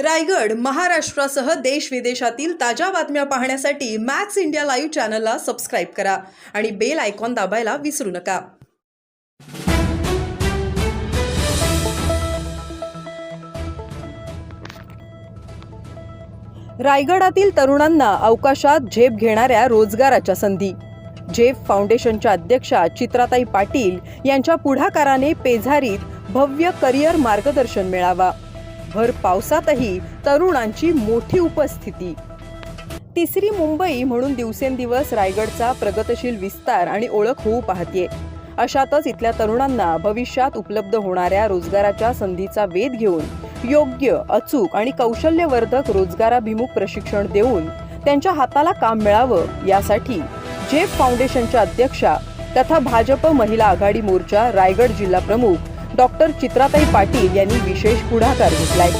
रायगड महाराष्ट्रासह देश विदेशातील ताज्या बातम्या पाहण्यासाठी मॅक्स इंडिया लाईव्ह चॅनलला सबस्क्राईब करा आणि बेल आयकॉन दाबायला विसरू नका. रायगडातील तरुणांना अवकाशात झेप घेणाऱ्या रोजगाराच्या संधी. झेप फाउंडेशनच्या अध्यक्षा चित्राताई पाटील यांच्या पुढाकाराने पेझारीत भव्य करिअर मार्गदर्शन मेळावा. भर पावसातही तरुणांची मोठी उपस्थिती. तिसरी मुंबई म्हणून दिवसेंदिवस रायगडचा प्रगतशील विस्तार आणि ओळख होऊ पाहतीये. अशातच इथल्या तरुणांना भविष्यात उपलब्ध होणाऱ्या रोजगाराच्या संधीचा वेध घेऊन योग्य अचूक आणि कौशल्यवर्धक रोजगाराभिमुख प्रशिक्षण देऊन त्यांच्या हाताला काम मिळावं यासाठी जेफ फाउंडेशनच्या अध्यक्षा तथा भाजप महिला आघाडी मोर्चा रायगड जिल्हा प्रमुख डॉक्टर चित्राताई पाटील यांनी विशेष पुढाकार घेतलाय.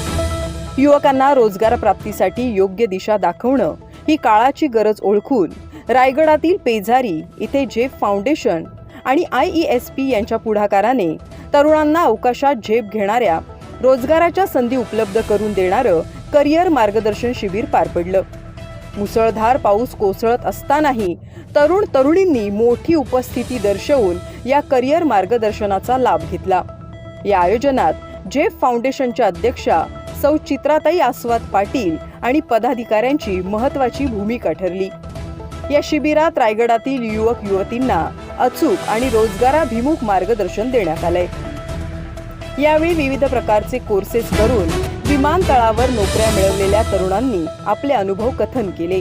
युवकांना रोजगार प्राप्तीसाठी योग्य दिशा दाखवणं ही काळाची गरज ओळखून रायगडातील पेझारी इथे झेप फाउंडेशन आणि आय ई एस पी यांच्या पुढाकाराने तरुणांना अवकाशात झेप घेणाऱ्या रोजगाराच्या संधी उपलब्ध करून देणारं करिअर मार्गदर्शन शिबिर पार पडलं. मुसळधार पाऊस कोसळत असतानाही तरुण तरुणींनी मोठी उपस्थिती दर्शवून या करिअर मार्गदर्शनाचा लाभ घेतला. या आयोजनात जेफ फाउंडेशनच्या अध्यक्षा सौ चित्राताई आस्वाद पाटील आणि पदाधिकाऱ्यांची महत्वाची भूमिका ठरली. या शिबिरात रायगडातील युवक युवतींना अचूक आणि रोजगाराभिमुख मार्गदर्शन देण्यात आलंय. यावेळी विविध प्रकारचे कोर्सेस करून विमानतळावर नोकऱ्या मिळवलेल्या तरुणांनी आपले अनुभव कथन केले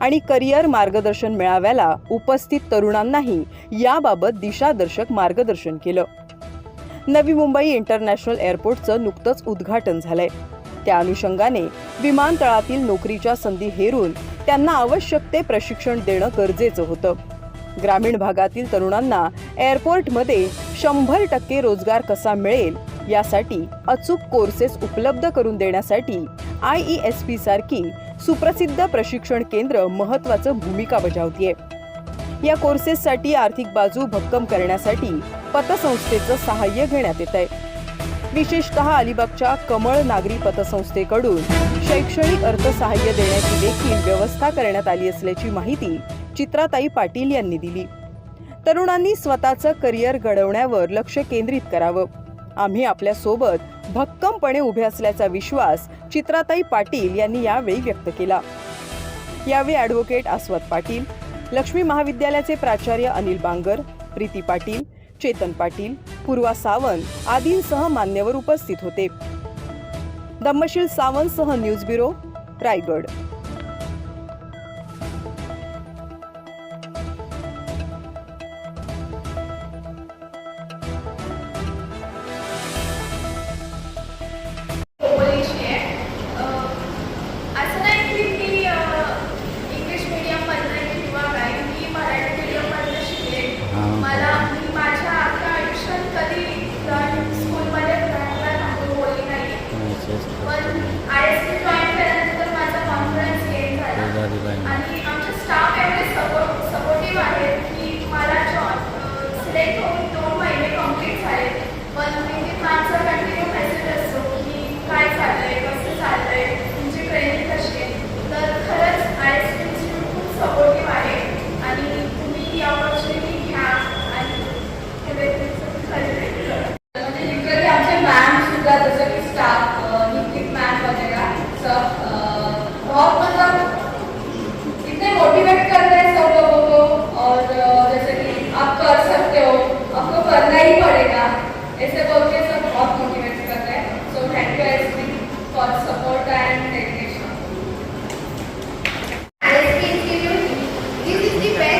आणि करिअर मार्गदर्शन मेळाव्याला उपस्थित तरुणांनाही याबाबत दिशादर्शक मार्गदर्शन केलं. नवी मुंबई इंटरनॅशनल एअरपोर्टचं नुकतंच उद्घाटन झालंय. त्या अनुषंगाने विमानतळातील नोकरीच्या संधी हेरून त्यांना आवश्यक ते प्रशिक्षण देणं गरजेचं होतं. ग्रामीण भागातील तरुणांना एअरपोर्टमध्ये शंभर टक्के रोजगार कसा मिळेल यासाठी अचूक कोर्सेस उपलब्ध करून देण्यासाठी आय ई एस पी सारखी सुप्रसिद्ध प्रशिक्षण केंद्र महत्वाचं भूमिका बजावतीये. या कोर्सेससाठी आर्थिक बाजू भक्कम करण्यासाठी पतसंस्थेचं सहाय्य घेण्यात येत आहे विशेषतः अलिबागच्या कमळ नागरी पतसंस्थेकडून शैक्षणिक अर्थसहाय्य देण्याची देखील व्यवस्था करण्यात आली असल्याची माहिती चित्राताई पाटील यांनी दिली. तरुणांनी स्वतःचं करिअर घडवण्यावर लक्ष केंद्रित करावं. आम्ही आपल्यासोबत भक्कमपणे उभे असल्याचा विश्वास चित्राताई पाटील यांनी यावेळी व्यक्त केला. यावेळी ॲडव्होकेट आस्वाद पाटील लक्ष्मी महाविद्यालयाचे प्राचार्य अनिल बांगर प्रीती पाटील चेतन पाटील पूर्वा सावंत आदींसह मान्यवर उपस्थित होते. दम्मशील सावंतसह न्यूज ब्युरो रायगड. मला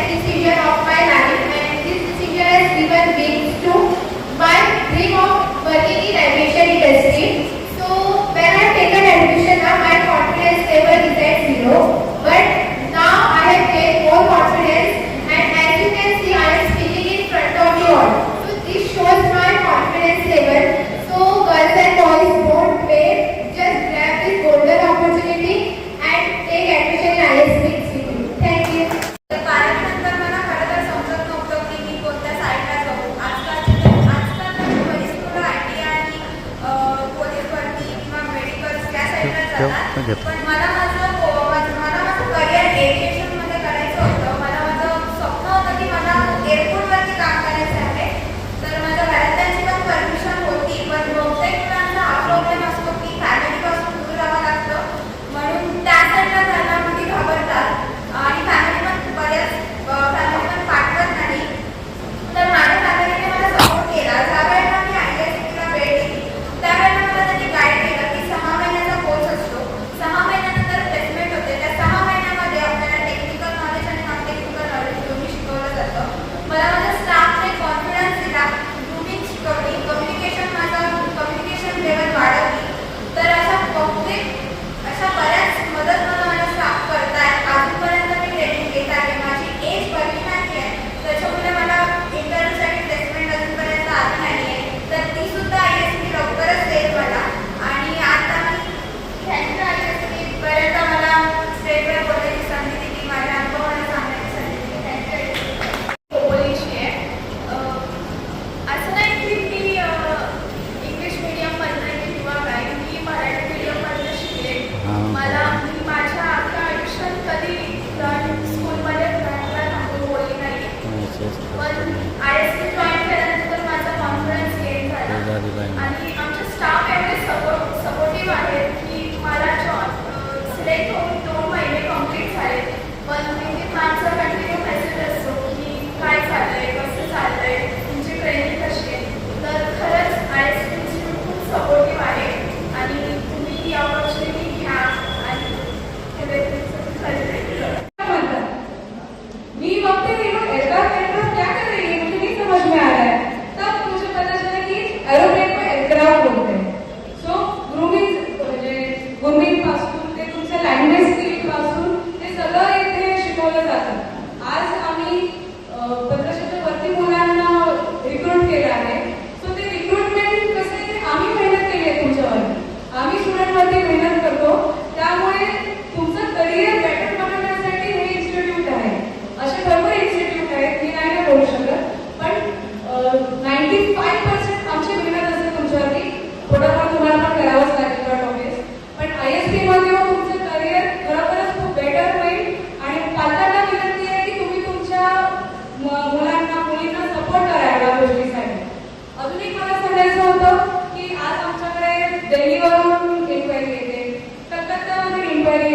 decision of my life and this decision has given wings to my dream of working in aviation industry. So when I taken admission now my confidence level is at zero but आणि आमचे staff एवढे support supportive आहेत की मला select வெளிவரும் enquiry இது சட்டத்தவர்கள் enquiry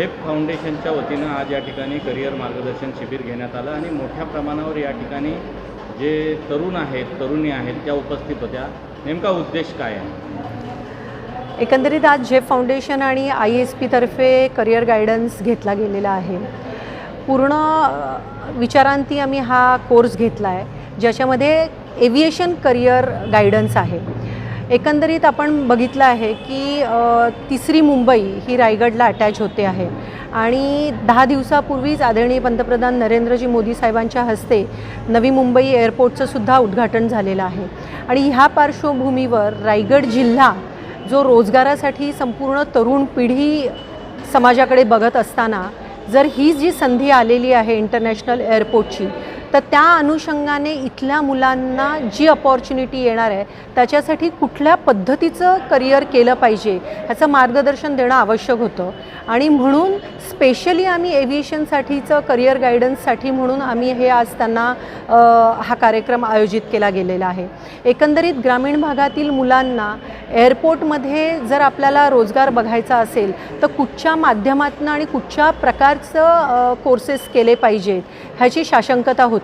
झेप फाउंडेशनच्या वतीनं आज या ठिकाणी करिअर मार्गदर्शन शिबिर घेण्यात आलं आणि मोठ्या प्रमाणावर या ठिकाणी जे तरुण आहेत तरुणी आहेत त्या उपस्थित होत्या. नेमका उद्देश काय आहे? एकंदरीत आज झेप फाउंडेशन आणि आय एस पीतर्फे करिअर गायडन्स घेतला गेलेला आहे. पूर्ण विचारांती आम्ही हा कोर्स घेतला आहे ज्याच्यामध्ये एव्हिएशन करिअर गायडन्स आहे. एकंदरीत आपण बघितलं आहे की तिसरी मुंबई ही रायगडला अटॅच होते आहे. आणि दहा दिवसापूर्वीच आदरणीय पंतप्रधान नरेंद्रजी मोदी साहेबांच्या हस्ते नवी मुंबई एअरपोर्टचं सुद्धा उद्घाटन झालेलं आहे. आणि ह्या पार्श्वभूमीवर रायगड जिल्हा जो रोजगारासाठी संपूर्ण तरुण पिढी समाजाकडे बघत असताना जर ही जी संधी आलेली आहे इंटरनॅशनल एअरपोर्टची तर त्या अनुषंगाने इथल्या मुलांना जी अपॉर्च्युनिटी येणार आहे त्याच्यासाठी कुठल्या पद्धतीचं करिअर केलं पाहिजे ह्याचं मार्गदर्शन देणं आवश्यक होतं. आणि म्हणून स्पेशली आम्ही एव्हिएशनसाठीचं करिअर गायडन्ससाठी म्हणून आम्ही हे आज त्यांना हा कार्यक्रम आयोजित केला गेलेला आहे. एकंदरीत ग्रामीण भागातील मुलांना एअरपोर्टमध्ये जर आपल्याला रोजगार बघायचा असेल तर कुठच्या माध्यमातून आणि कुठच्या प्रकारचं कोर्सेस केले पाहिजेत ह्याची साशंकता होती.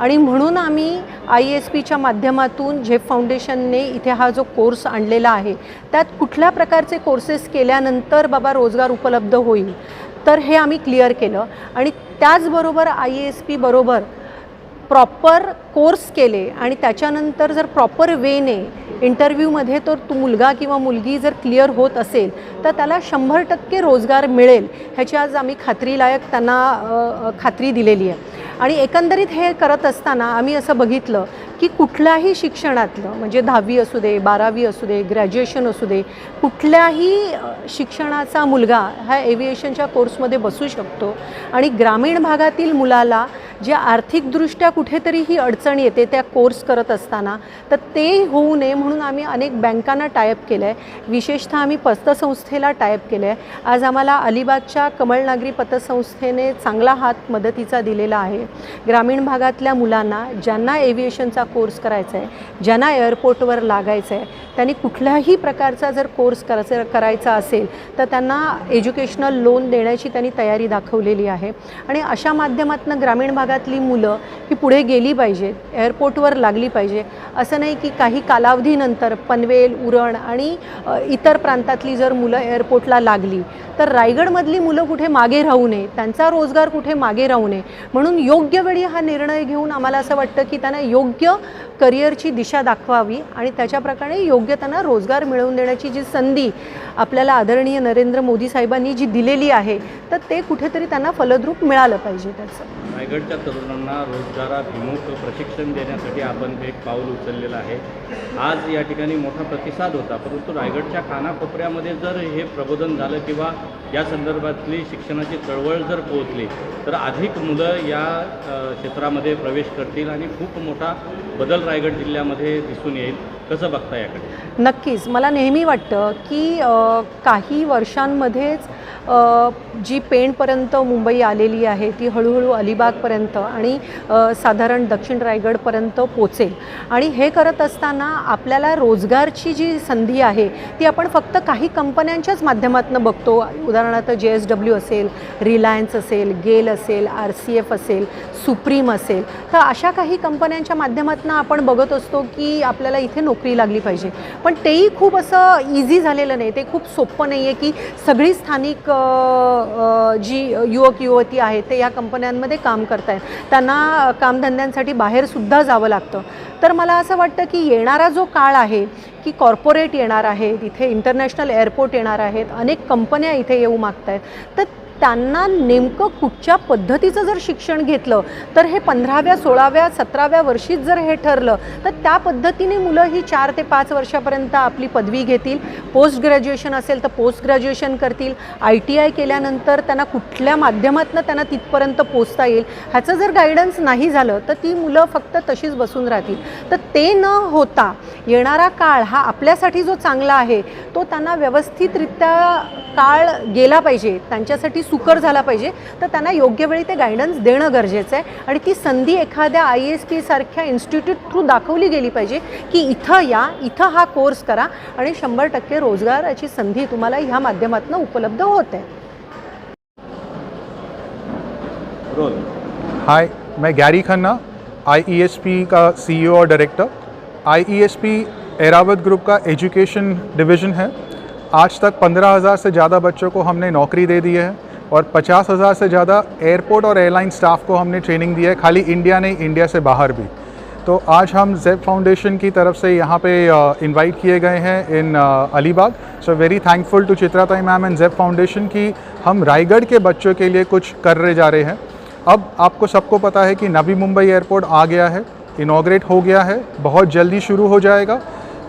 आणि म्हणून आम्ही आय एस पीच्या माध्यमातून झेप फाउंडेशनने इथे हा जो कोर्स आणलेला आहे त्यात कुठल्या प्रकारचे कोर्सेस केल्यानंतर बाबा रोजगार उपलब्ध होईल तर हे आम्ही क्लिअर केलं. आणि त्याचबरोबर आय एस पी बरोबर प्रॉपर कोर्स केले आणि त्याच्यानंतर जर प्रॉपर वेने इंटरव्ह्यूमध्ये तर तो मुलगा किंवा मुलगी जर क्लिअर होत असेल तर त्याला शंभर टक्के रोजगार मिळेल ह्याची आज आम्ही खात्रीलायक त्यांना खात्री दिलेली आहे. आणि एकंदरीत हे करत असताना आम्ही असं बघितलं की कुठल्याही शिक्षणातलं म्हणजे दहावी असू दे बारावी असू दे ग्रॅज्युएशन असू दे कुठल्याही शिक्षणाचा मुलगा ह्या एव्हिएशनच्या कोर्समध्ये बसू शकतो. आणि ग्रामीण भागातील मुलाला जे आर्थिकदृष्ट्या कुठेतरी ही अडचण येते त्या कोर्स करत असताना तर ते होऊ नये म्हणून आम्ही अनेक बँकांना टायअप केलं आहे विशेषतः आम्ही पतसंस्थेला टायअप केलं आहे आज आम्हाला अलिबागच्या कमळनागरी पतसंस्थेने चांगला हात मदतीचा दिलेला आहे. ग्रामीण भागातल्या मुलांना ज्यांना एव्हिएशनचा कोर्स करायचा आहे ज्यांना एअरपोर्टवर लागायचं आहे त्यांनी कुठल्याही प्रकारचा जर कोर्स करायचा करायचा असेल तर त्यांना एज्युकेशनल लोन देण्याची त्यांनी तयारी दाखवलेली आहे. आणि अशा माध्यमातून ग्रामीण भागात भागातली मुलं ही पुढे गेली पाहिजेत एअरपोर्टवर लागली पाहिजे. असं नाही की काही कालावधीनंतर पनवेल उरण आणि इतर प्रांतातली जर मुलं एअरपोर्टला लागली तर रायगडमधली मुलं कुठे मागे राहू नये त्यांचा रोजगार कुठे मागे राहू नये म्हणून योग्य वेळी हा निर्णय घेऊन आम्हाला असं वाटतं की त्यांना योग्य करिअरची दिशा दाखवावी आणि त्याच्याप्रकारे योग्य त्यांना रोजगार मिळवून देण्याची जी संधी आपल्याला आदरणीय नरेंद्र मोदी साहेबांनी जी दिलेली आहे तर ते कुठेतरी त्यांना फलद्रूप मिळालं पाहिजे त्याचं. रायगडच्या तरुणांना रोजगाराभिमुख प्रशिक्षण देण्यासाठी आपण एक पाऊल उचललेलं आहे. आज या ठिकाणी मोठा प्रतिसाद होता परंतु रायगडच्या कानाकोपऱ्यामध्ये जर हे प्रबोधन झालं किंवा या संदर्भातली शिक्षणाची चळवळ जर पोहोचली तर अधिक मुलं या क्षेत्रामध्ये प्रवेश करतील आणि खूप मोठा बदल रायगड जिल्ह्यामध्ये दिसून येईल. कसं बघता याकडे? नक्कीच. मला नेहमी वाटतं की काही वर्षांमध्येच जी पेणपर्यंत मुंबई आलेली आहे ती हळूहळू अलिबागपर्यंत आणि साधारण दक्षिण रायगडपर्यंत पोचेल. आणि हे करत असताना आपल्याला रोजगारची जी संधी आहे ती आपण फक्त काही कंपन्यांच्याच माध्यमातून बघतो. उदाहरणार्थ जे एस डब्ल्यू असेल रिलायन्स असेल गेल असेल आर सी एफ असेल सुप्रीम असेल. तर अशा काही कंपन्यांच्या माध्यमातून आपण बघत असतो की आपल्याला इथे नोकरी लागली पाहिजे. पण तेही खूप असं इझी झालेलं नाही. ते खूप सोपं नाही आहे की सगळी स्थानिक जी युवक युवती आहेत ते या कंपन्यांमध्ये काम करत आहेत त्यांना कामधंद्यांसाठी बाहेरसुद्धा जावं लागतं. तर मला असं वाटतं की येणारा जो काळ आहे की कॉर्पोरेट येणार आहे इथे इंटरनॅशनल एअरपोर्ट येणार आहेत अनेक कंपन्या इथे येऊ मागत आहेत तर त्यांना नेमकं कुठच्या पद्धतीचं जर शिक्षण घेतलं तर हे पंधराव्या सोळाव्या सतराव्या वर्षीच जर हे ठरलं तर त्या पद्धतीने मुलं ही चार ते पाच वर्षापर्यंत आपली पदवी घेतील. पोस्ट ग्रॅज्युएशन असेल तर पोस्ट ग्रॅज्युएशन करतील. आय टी आय केल्यानंतर त्यांना कुठल्या माध्यमातून त्यांना तिथपर्यंत पोचता येईल ह्याचं जर गायडन्स नाही झालं तर ती मुलं फक्त तशीच बसून राहतील. तर ते न होता येणारा काळ हा आपल्यासाठी जो चांगला आहे तो त्यांना व्यवस्थितरित्या काळ गेला पाहिजे त्यांच्यासाठी सुकर झाला पाहिजे तर त्यांना योग्य वेळी ते गायडन्स देणं गरजेचं आहे. आणि ती संधी एखाद्या आय एस पी सारख्या इन्स्टिट्यूट थ्रू दाखवली गेली पाहिजे की इथं या इथं हा कोर्स करा आणि शंभर टक्के रोजगाराची संधी तुम्हाला ह्या माध्यमातून उपलब्ध होते. हाय मैं गैरी खन्ना आईईएसपी का सीईओ और डायरेक्टर आईईएसपी एरावत ग्रुप का एजुकेशन डिवीज़न है। आज तक पंद्रह हज़ार से ज़्यादा बच्चों को हमने नौकरी दे दी है और पचास हज़ार से ज़्यादा एयरपोर्ट और एयरलाइन स्टाफ को हमने ट्रेनिंग दी है। खाली इंडिया नहीं, इंडिया से बाहर भी। तो आज हम जेब फाउंडेशन की तरफ़ से यहाँ पे इनवाइट किए गए हैं in Alibag. So very thankful to चित्राताई ma'am and Zep foundation की हम रायगढ़ के बच्चों के लिए कुछ कर रहे, जा रहे हैं। अब आपको सबको पता है कि नवी मुंबई एयरपोर्ट आ गया है इनाग्रेट हो गया है, बहुत जल्दी शुरू हो जाएगा।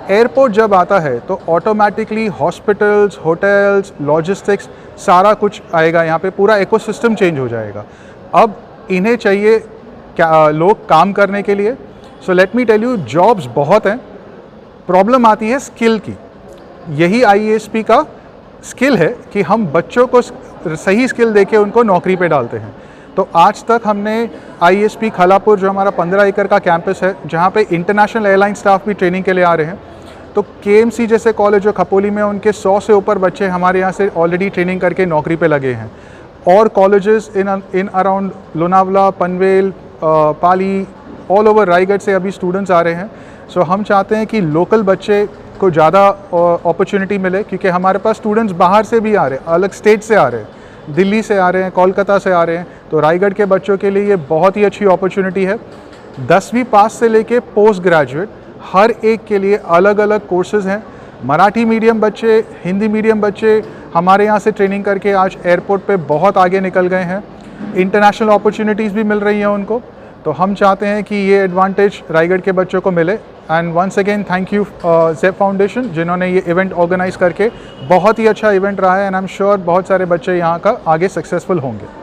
एयरपोर्ट जब आता है तो ऑटोमेटिकली हॉस्पिटल्स होटल्स लॉजिस्टिक्स सारा कुछ आएगा, यहाँ पे पूरा इकोसिस्टम चेंज हो जाएगा। अब इन्हें चाहिए क्या लोग काम करने के लिए। So let me tell you jobs बहुत हैं। प्रॉब्लम आती है स्किल की। यही आई का स्किल है कि हम बच्चों को सही स्किल देके उनको नौकरी पे डालते हैं। तो आज तक हमने आई खलापुर, जो हमारा पंद्रह एकड़ का कैंपस है, जहाँ पे इंटरनेशनल एयरलाइन स्टाफ भी ट्रेनिंग के लिए आ रहे हैं। तो के जैसे कॉलेज जो खपोली में उनके सौ से ऊपर बच्चे हमारे यहाँ से ऑलरेडी ट्रेनिंग करके नौकरी पे लगे हैं। और colleges in in around Lonavala Panvel Pali all over Raigad से अभी स्टूडेंट्स आ रहे हैं। सो हम चाहते हैं कि लोकल बच्चे को ज़्यादा अपॉर्चुनिटी मिले, क्योंकि हमारे पास स्टूडेंट्स बाहर से भी आ रहे हैं, अलग स्टेट से आ रहे हैं। दिल्ली से आ रहे हैं, कोलकाता से आ रहे हैं तो रायगढ़ के बच्चों के लिए ये बहुत ही अच्छी अपॉर्चुनिटी है। दसवीं पास से लेके पोस्ट ग्रेजुएट हर एक के लिए अलग अलग कोर्सेज हैं। मराठी मीडियम बच्चे, हिंदी मीडियम बच्चे, हमारे यहाँ से ट्रेनिंग करके आज एयरपोर्ट पे बहुत आगे निकल गए हैं। इंटरनेशनल अपॉर्चुनिटीज़ भी मिल रही हैं उनको। तो हम चाहते हैं कि ये एडवांटेज रायगढ़ के बच्चों को मिले। And once again thank you Zep foundation जिन्होंने ये इवेंट ऑर्गेनाइज करके बहुत ही अच्छा इवेंट रहा है एंड आई एम श्योर बहुत सारे बच्चे यहाँ का आगे सक्सेसफुल होंगे।